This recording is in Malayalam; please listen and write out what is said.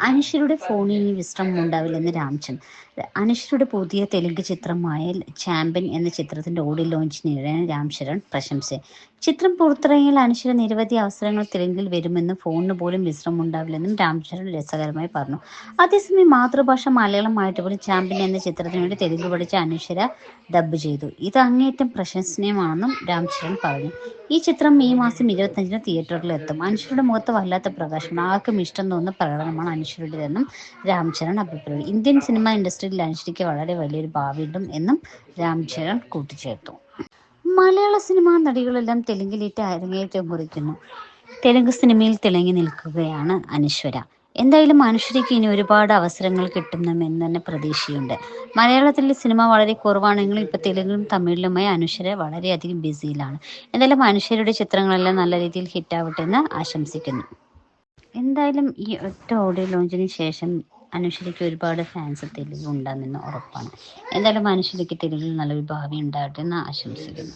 അനുശ്വരുടെ ഫോണിൽ ഇനി വിശ്രമം ഉണ്ടാവില്ലെന്ന് രാംചന്ദ് അനുഷ്യരുടെ പുതിയ തെലുങ്ക് ചിത്രമായ ചാമ്പ്യൻ എന്ന ചിത്രത്തിന്റെ ഓഡിയോ നേടാൻ രാംശരൺ പ്രശംസ. ചിത്രം പുറത്തിറങ്ങിയാൽ അനുശ്വര നിരവധി അവസരങ്ങൾ തെലുങ്കിൽ വരുമെന്നും ഫോണിന് പോലും വിശ്രമം ഉണ്ടാവില്ലെന്നും രാംചരൺ രസകരമായി പറഞ്ഞു. അതേസമയം മാതൃഭാഷ മലയാളമായിട്ട് പോലും ചാമ്പ്യൻ എന്ന ചിത്രത്തിന് വേണ്ടി തെലുങ്ക് പഠിച്ച അനുഷ്യര ഡബ് ചെയ്തു. ഇത് അങ്ങേറ്റം പ്രശംസനീയമാണെന്നും രാംചരൺ പറഞ്ഞു. ഈ ചിത്രം മെയ് മാസം ഇരുപത്തഞ്ചിന് തിയേറ്ററുകളിൽ എത്തും. അനുഷ്യരുടെ മുഖത്ത് വല്ലാത്ത പ്രകാശമാണ്. ആർക്കും ഇഷ്ടം തോന്നുന്ന പ്രകടനമാണ് അനുശ്വരുടേതെന്നും രാംചരൺ അഭിപ്രായം ഇന്ത്യൻ സിനിമ ഇൻഡസ്ട്രിയിൽ അനുശ്വരിക്ക് വളരെ വലിയൊരു ഭാവിയുണ്ടും എന്നും രാംചരൺ കൂട്ടിച്ചേർത്തു. മലയാള സിനിമാ നടികളെല്ലാം തെലുങ്കിലേറ്റ് അരങ്ങേറ്റം കുറിക്കുന്നു തെലുങ്ക് സിനിമയിൽ തിളങ്ങി നിൽക്കുകയാണ് അനശ്വര. എന്തായാലും അനുശ്വരിക്ക് ഇനി ഒരുപാട് അവസരങ്ങൾ കിട്ടുമെന്ന് തന്നെ പ്രതീക്ഷയുണ്ട്. മലയാളത്തിലെ സിനിമ വളരെ കുറവാണെങ്കിലും ഇപ്പൊ തെലുങ്കിലും തമിഴിലുമായി അനുശ്വര വളരെയധികം ബിസിയിലാണ്. എന്തായാലും അനുശ്വരയുടെ ചിത്രങ്ങളെല്ലാം നല്ല രീതിയിൽ ഹിറ്റാവട്ടെ എന്ന് ആശംസിക്കുന്നു. എന്തായാലും ഈ ഒറ്റ ഓഡിയോ ലോഞ്ചിന് ശേഷം അനുഷ്ഠിക്ക് ഒരുപാട് ഫാൻസ് തെലുങ്ക് ഉണ്ടാകുമെന്ന് ഉറപ്പാണ്. എന്തായാലും അനുഷ്ഠിക്ക് തെലുങ്കിൽ നല്ലൊരു ഭാവി ഉണ്ടാകട്ടെ എന്ന് ആശംസിക്കുന്നു.